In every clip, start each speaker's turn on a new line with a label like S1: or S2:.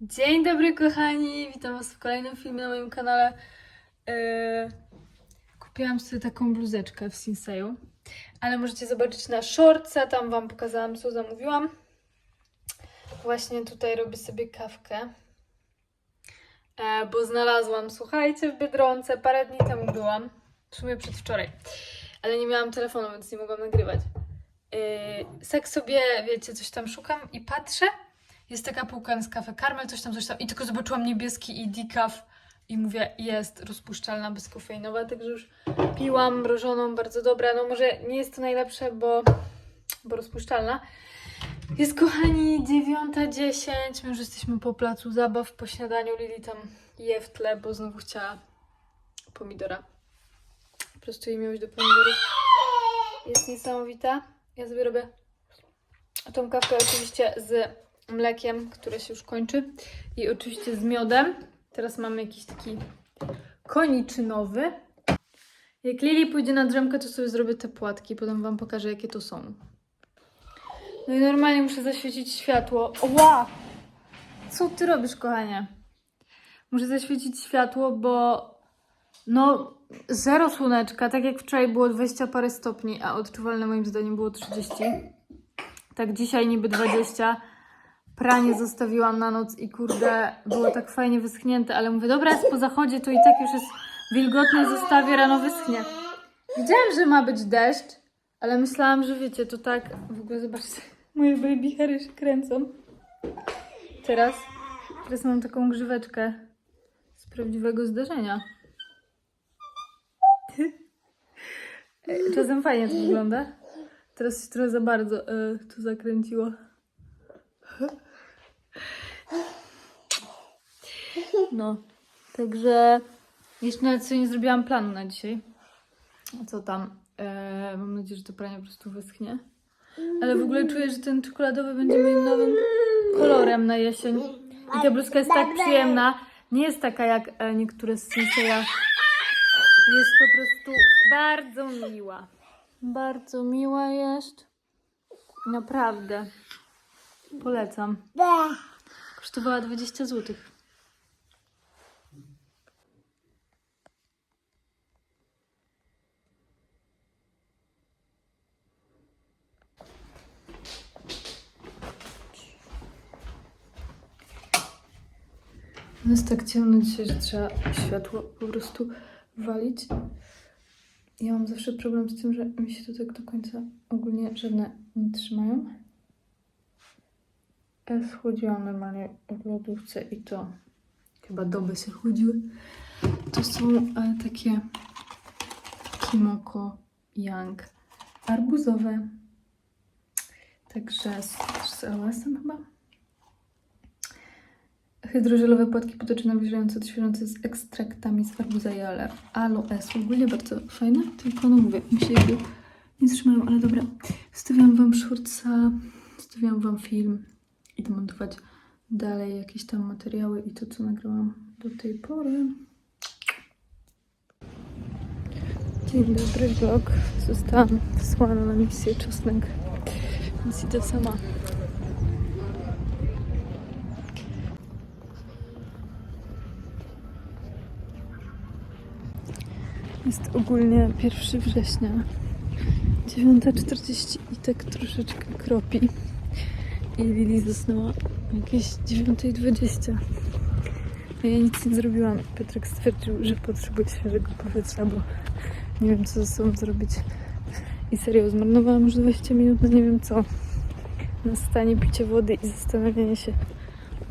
S1: Dzień dobry kochani, witam was w kolejnym filmie na moim kanale. Yy, kupiłam sobie taką bluzeczkę w Sinseju, ale możecie zobaczyć na shortce, tam wam pokazałam co zamówiłam. Właśnie tutaj robię sobie kawkę, e, bo znalazłam, słuchajcie, w Biedronce, parę dni temu byłam, w sumie przedwczoraj, ale nie miałam telefonu, więc nie mogłam nagrywać. Yy, sobie, wiecie, coś tam szukam i patrzę, jest taka półka z kafe Karmel, coś tam, coś tam. I tylko zobaczyłam niebieski i decaf i mówię, jest rozpuszczalna, bezkofeinowa, także już piłam mrożoną, bardzo dobra. No może nie jest to najlepsze, bo, bo rozpuszczalna. Jest kochani 9.10, my już jesteśmy po placu zabaw, po śniadaniu Lili tam je w tle, bo znowu chciała pomidora. Po prostu jej miłość do pomidorów jest niesamowita. Ja sobie robię tą kawkę oczywiście z mlekiem, które się już kończy i oczywiście z miodem. Teraz mamy jakiś taki koniczynowy. Jak Lili pójdzie na drzemkę, to sobie zrobię te płatki, potem Wam pokażę, jakie to są. No i normalnie muszę zaświecić światło. Ła! Co Ty robisz, kochanie? Muszę zaświecić światło, bo no zero słoneczka, tak jak wczoraj było 20 parę stopni, a odczuwalne moim zdaniem było 30. Tak dzisiaj niby 20. Pranie zostawiłam na noc i kurde, było tak fajnie wyschnięte, ale mówię, dobra, jest po zachodzie, to i tak już jest wilgotne, zostawię, rano wyschnie. Wiedziałam, że ma być deszcz, ale myślałam, że wiecie, to tak, w ogóle zobaczcie, moje baby hairy się kręcą. Teraz, teraz mam taką grzyweczkę z prawdziwego zdarzenia. Czasem fajnie to wygląda. Teraz się trochę za bardzo to zakręciło. No, także jeszcze nawet sobie nie zrobiłam planu na dzisiaj. Co tam? E, mam nadzieję, że to pranie po prostu wyschnie. Ale w ogóle czuję, że ten czekoladowy będzie moim nowym kolorem na jesień. I ta bluzka jest tak przyjemna. Nie jest taka jak e, niektóre z Sinseya. Jest po prostu bardzo miła. Bardzo miła jest. Naprawdę. Polecam. Kosztowała 20 zł. No jest tak ciemno dzisiaj, że trzeba światło po prostu walić. Ja mam zawsze problem z tym, że mi się to tak do końca ogólnie żadne nie trzymają. Schłodziłam normalnie w lodówce i to chyba doby się chłodziły. To są e, takie Kimoko Young arbuzowe. Także z, z aloesem chyba. Hydrożelowe płatki potoczne nawilżające, odświeżające z ekstraktami z arbuza i aloesu. Ogólnie bardzo fajne, tylko no mówię, mi się nie trzymają, ale dobra. Wstawiam Wam shortsa, wstawiam Wam film. Idę montować dalej jakieś tam materiały i to, co nagrałam do tej pory. Dzień dobry, vlog. Zostałam wysłana na misję czosnek, więc idę sama. Jest ogólnie 1 września, 9.40 i tak troszeczkę kropi. I Lili zasnęła jakieś 9.20. A ja nic nie zrobiłam. Piotrek stwierdził, że potrzebuje świeżego powietrza, bo nie wiem co ze sobą zrobić. I serio, zmarnowałam już 20 minut na nie wiem co. Na stanie picie wody i zastanawianie się,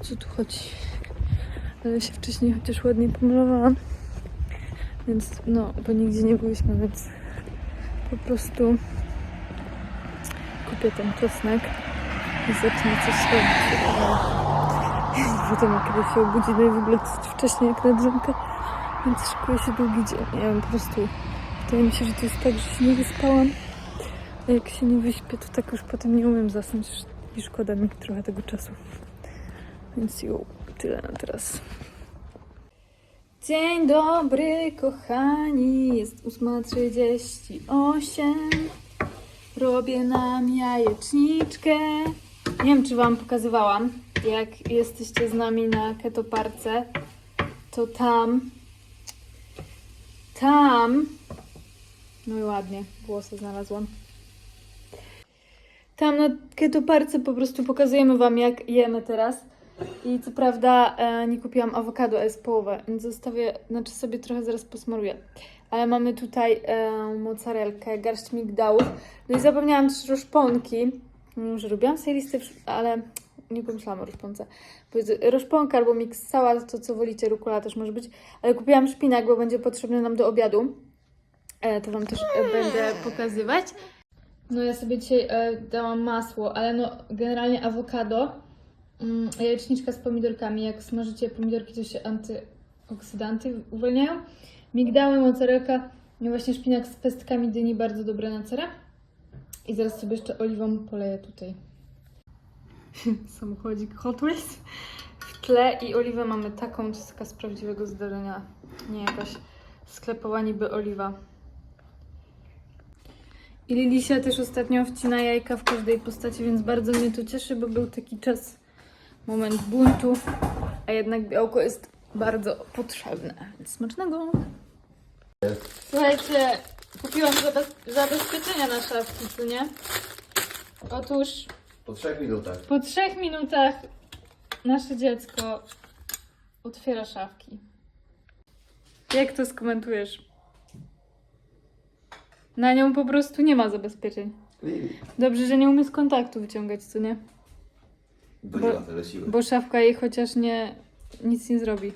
S1: o co tu chodzi. Ale się wcześniej chociaż ładnie pomalowałam. Więc no, bo nigdzie nie byliśmy, więc po prostu kupię ten czosnek i zacznę coś robić. Wiadomo, kiedy się obudzi, no i w ogóle dosyć wcześnie jak na drzemkę, więc szykuje się długi dzień. Wiem, po prostu wydaje mi się, że to jest tak, że się nie wyspałam, a jak się nie wyśpię, to tak już potem nie umiem zasnąć i szkoda mi trochę tego czasu. Więc jo, tyle na teraz. Dzień dobry, kochani. Jest 8.38. Robię nam jajeczniczkę. Nie wiem, czy Wam pokazywałam, jak jesteście z nami na ketoparce, to tam, tam, no i ładnie, włosy znalazłam. Tam na ketoparce po prostu pokazujemy Wam, jak jemy teraz. I co prawda e, nie kupiłam awokado, a jest połowę, więc zostawię, znaczy sobie trochę zaraz posmaruję. Ale mamy tutaj e, mozzarelkę, garść migdałów. No i zapomniałam też roszponki. Już robiłam sobie listę, wsz- ale nie pomyślałam o jest Roszponka albo mix sałat, to co wolicie, rukula też może być. Ale kupiłam szpinak, bo będzie potrzebny nam do obiadu. E, to Wam też e, będę pokazywać. No ja sobie dzisiaj e, dałam masło, ale no generalnie awokado, mm, jajeczniczka z pomidorkami. Jak smażycie pomidorki, to się antyoksydanty uwalniają. Migdały, mozzarelka, no właśnie szpinak z pestkami dyni, bardzo dobre na cerę. I zaraz sobie jeszcze oliwą poleję tutaj. Samochodzik Hot Wheels w tle i oliwę mamy taką, to jest taka z prawdziwego zdarzenia, nie jakaś sklepowa niby oliwa. I Lilisia też ostatnio wcina jajka w każdej postaci, więc bardzo mnie to cieszy, bo był taki czas, moment buntu, a jednak białko jest bardzo potrzebne. Smacznego! Słuchajcie, kupiłam zabez- zabezpieczenia na szafki, co nie? Otóż
S2: Po trzech minutach.
S1: po trzech minutach nasze dziecko otwiera szafki. Jak to skomentujesz? Na nią po prostu nie ma zabezpieczeń.
S2: Lili.
S1: Dobrze, że nie umie z kontaktu wyciągać, co nie?
S2: Bo
S1: Bo-
S2: nie ma tyle siły.
S1: Bo szafka jej chociaż nie nic nie zrobi.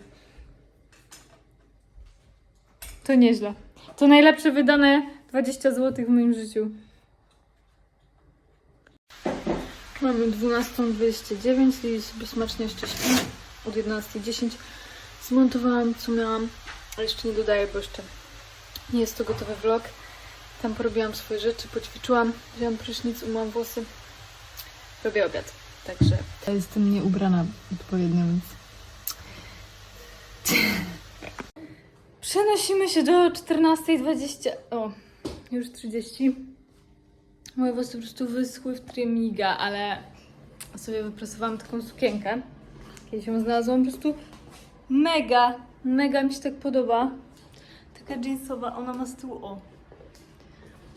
S1: To nieźle. To najlepsze wydane 20 zł w moim życiu. Mamy 12.29, Lili sobie smacznie jeszcze śpi. Od 11.10 zmontowałam co miałam, ale jeszcze nie dodaję, bo jeszcze nie jest to gotowy vlog. Tam porobiłam swoje rzeczy, poćwiczyłam, wziąłam prysznic, umyłam włosy. Robię obiad, także... Ja jestem nieubrana odpowiednio, więc... Przenosimy się do 14.20. O, już 30. Moje włosy po prostu wyschły w trymiga, ale sobie wyprasowałam taką sukienkę. Kiedyś ją znalazłam po prostu mega, mega mi się tak podoba. Taka jeansowa, ona ma z tyłu, o.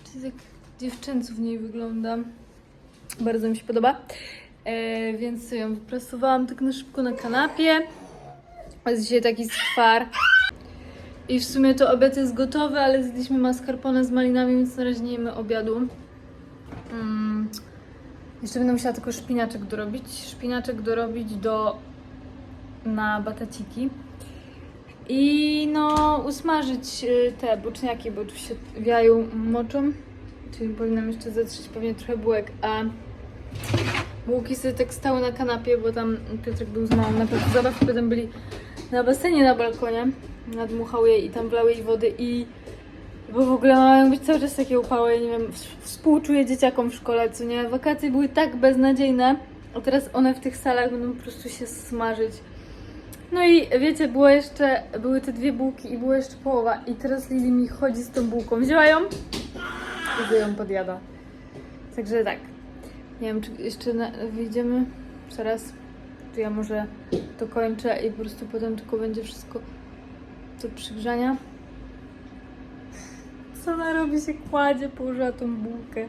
S1: Czyli tak dziewczęcu w niej wygląda. Bardzo mi się podoba. E, więc ją wyprasowałam tak na szybko na kanapie. Jest dzisiaj taki skwar. I w sumie to obiad jest gotowy, ale zjedliśmy mascarpone z malinami, więc na razie nie jemy obiadu. Mm. Jeszcze będę musiała tylko szpinaczek dorobić. Szpinaczek dorobić do na bataciki. I no usmażyć y, te boczniaki, bo tu się wiają moczą. Czyli powinnam jeszcze zetrzeć pewnie trochę bułek, a bułki sobie tak stały na kanapie, bo tam Piotrek był z mamą na placu zabaw, potem byli na basenie na balkonie, nadmuchał jej i tam wlał jej wody i bo w ogóle mają być cały czas takie upały, nie wiem, współczuję dzieciakom w szkole, co nie, wakacje były tak beznadziejne, a teraz one w tych salach będą po prostu się smażyć. No i wiecie, było jeszcze, były te dwie bułki i była jeszcze połowa i teraz Lili mi chodzi z tą bułką, wzięła ją i ją podjada. Także tak, nie wiem, czy jeszcze na, wyjdziemy? Zaraz, czy ja może dokończę i po prostu potem tylko będzie wszystko do przygrzania. Co ona robi? się kładzie, położyła tą bułkę.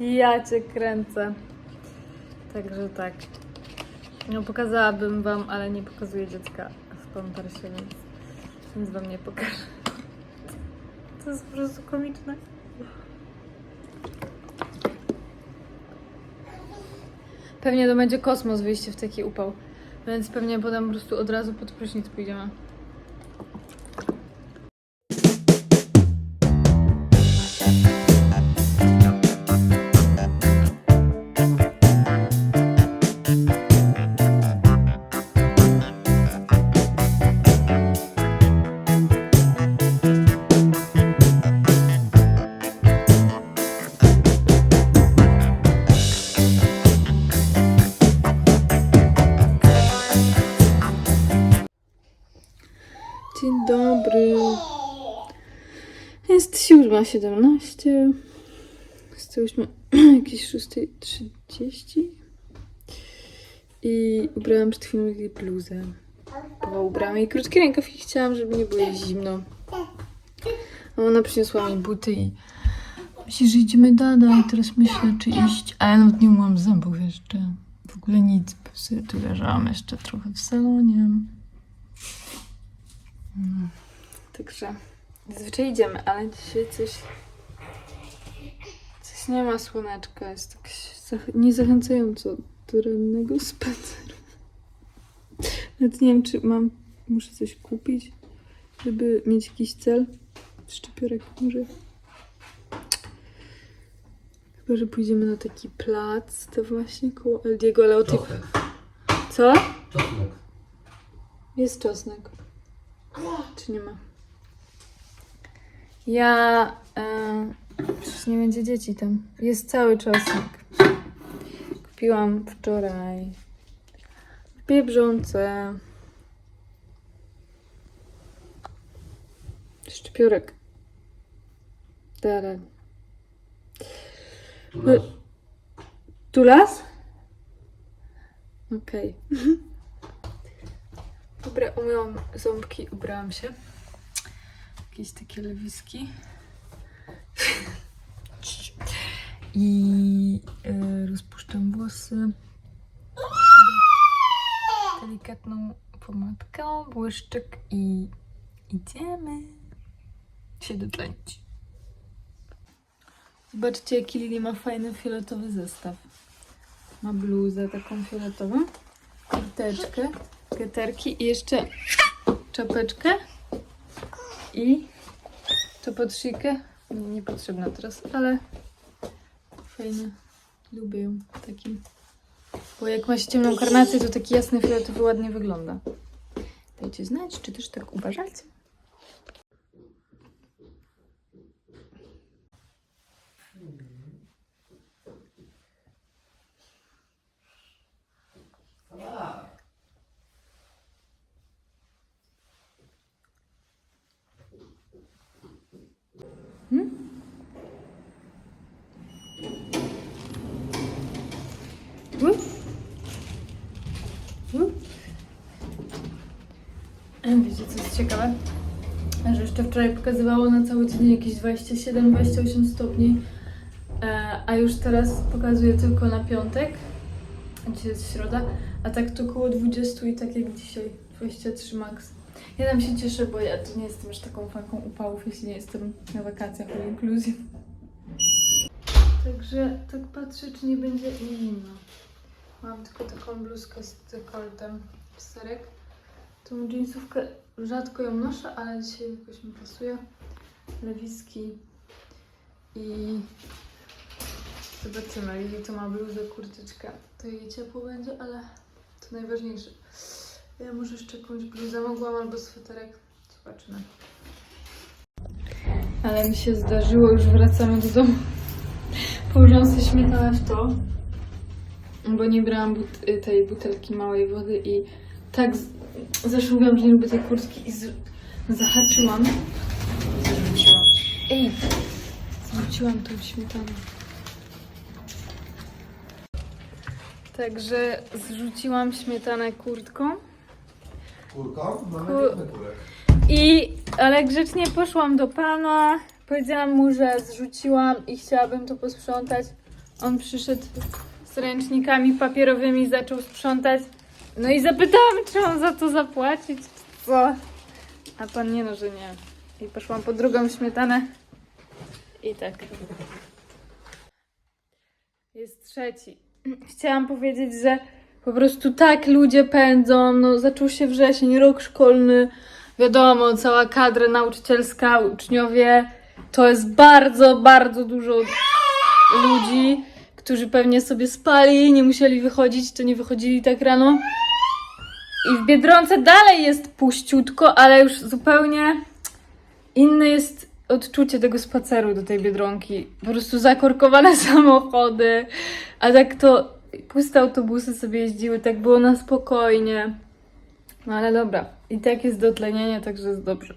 S1: Ja cię kręcę. Także tak. No pokazałabym wam, ale nie pokazuję dziecka w pampersie, więc, więc wam nie pokażę. To jest po prostu komiczne. Pewnie to będzie kosmos wyjście w taki upał. Więc pewnie potem po prostu od razu pod prysznic pójdziemy. Dobry. Jest 7.17. Wstałyśmy jakieś 6.30. I ubrałam przed chwilą bluzę. Bo ubrałam jej krótkie rękawki, chciałam, żeby nie było zimno. A ona przyniosła mi buty i myśli, że idziemy dalej. Teraz myślę, czy iść. A ja nawet nie umyłam zębów jeszcze. W ogóle nic. Tu leżałam jeszcze trochę w salonie. No. Także zazwyczaj idziemy, ale dzisiaj coś... Coś nie ma słoneczka. Jest tak zach- niezachęcająco do rannego spaceru. Nawet nie wiem, czy mam... Muszę coś kupić, żeby mieć jakiś cel. Szczypiorek może. Chyba, że pójdziemy na taki plac, to właśnie koło Aldiego, ale o tej... Co?
S2: Czosnek.
S1: Jest czosnek. Czy nie ma? Ja... E, przecież nie będzie dzieci tam. Jest cały czosnek. Kupiłam wczoraj. W Biebrzące. Szczypiorek. Dalej.
S2: Tu
S1: las? Okej. Dobra, umyłam ząbki, ubrałam się. Jakieś takie lewiski. I e, rozpuszczam włosy. Delikatną pomadką, błyszczyk i idziemy się dotlenić. Zobaczcie, jaki Lili ma fajny fioletowy zestaw. Ma bluzę taką fioletową, kurteczkę, geterki i jeszcze czapeczkę i to pod szyjkę. Nie, niepotrzebna teraz, ale fajne. Lubię ją takim. Bo jak ma się ciemną karnację, to taki jasny fioletowy ładnie wygląda. Dajcie znać, czy też tak uważacie. Wiecie, co jest ciekawe? Że jeszcze wczoraj pokazywało na cały dzień jakieś 27-28 stopni, e, a już teraz pokazuje tylko na piątek. Dzisiaj jest środa, a tak to około 20 i tak jak dzisiaj, 23 max. Ja tam się cieszę, bo ja tu nie jestem już taką fanką upałów, jeśli nie jestem na wakacjach all inclusive. Także tak patrzę, czy nie będzie zimno. Mam tylko taką bluzkę z dekoltem, serek. Tą jeansówkę rzadko ją noszę, ale dzisiaj jakoś mi pasuje. Lewiski i zobaczymy. Lili to ma bluzę, kurtyczkę. To jej ciepło będzie, ale to najważniejsze. Ja może jeszcze jakąś bluzę mogłam albo sweterek. Zobaczymy. Ale mi się zdarzyło, już wracamy do domu. Położyłam sobie śmietanę w to, bo nie brałam but- tej butelki małej wody i tak z- zresztą mówiłam, że nie lubię tej kurtki i z- zahaczyłam. Zwróciłam. Ej! Zwróciłam tą śmietanę. Także zrzuciłam śmietanę kurtką.
S2: Kurką? Mamy
S1: Kur-
S2: Kur... kurek.
S1: I, ale grzecznie poszłam do pana, powiedziałam mu, że zrzuciłam i chciałabym to posprzątać. On przyszedł z ręcznikami papierowymi, zaczął sprzątać. No i zapytałam, czy on za to zapłacić, co? A pan nie no, że nie. I poszłam po drugą śmietanę. I tak. Jest trzeci. Chciałam powiedzieć, że po prostu tak ludzie pędzą. No, zaczął się wrzesień, rok szkolny. Wiadomo, cała kadra nauczycielska, uczniowie. To jest bardzo, bardzo dużo ludzi, którzy pewnie sobie spali, nie musieli wychodzić, to nie wychodzili tak rano. I w Biedronce dalej jest puściutko, ale już zupełnie inne jest odczucie tego spaceru do tej Biedronki. Po prostu zakorkowane samochody, a tak to puste autobusy sobie jeździły, tak było na spokojnie. No ale dobra, i tak jest dotlenienie, także jest dobrze.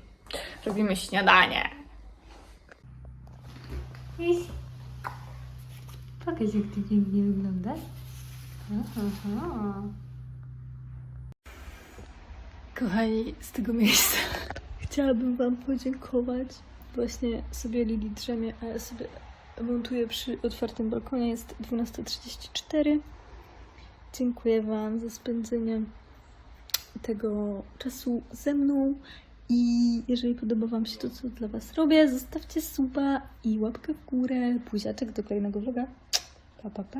S1: Robimy śniadanie. Pokaż jak ty pięknie wyglądasz. Aha. Kochani, z tego miejsca chciałabym Wam podziękować. Właśnie sobie Lili drzemie, a ja sobie montuję przy otwartym balkonie. Jest 12.34. Dziękuję Wam za spędzenie tego czasu ze mną. I jeżeli podoba Wam się to, co dla Was robię, zostawcie suba i łapkę w górę. Buziaczek do kolejnego vloga. Pa, pa, pa.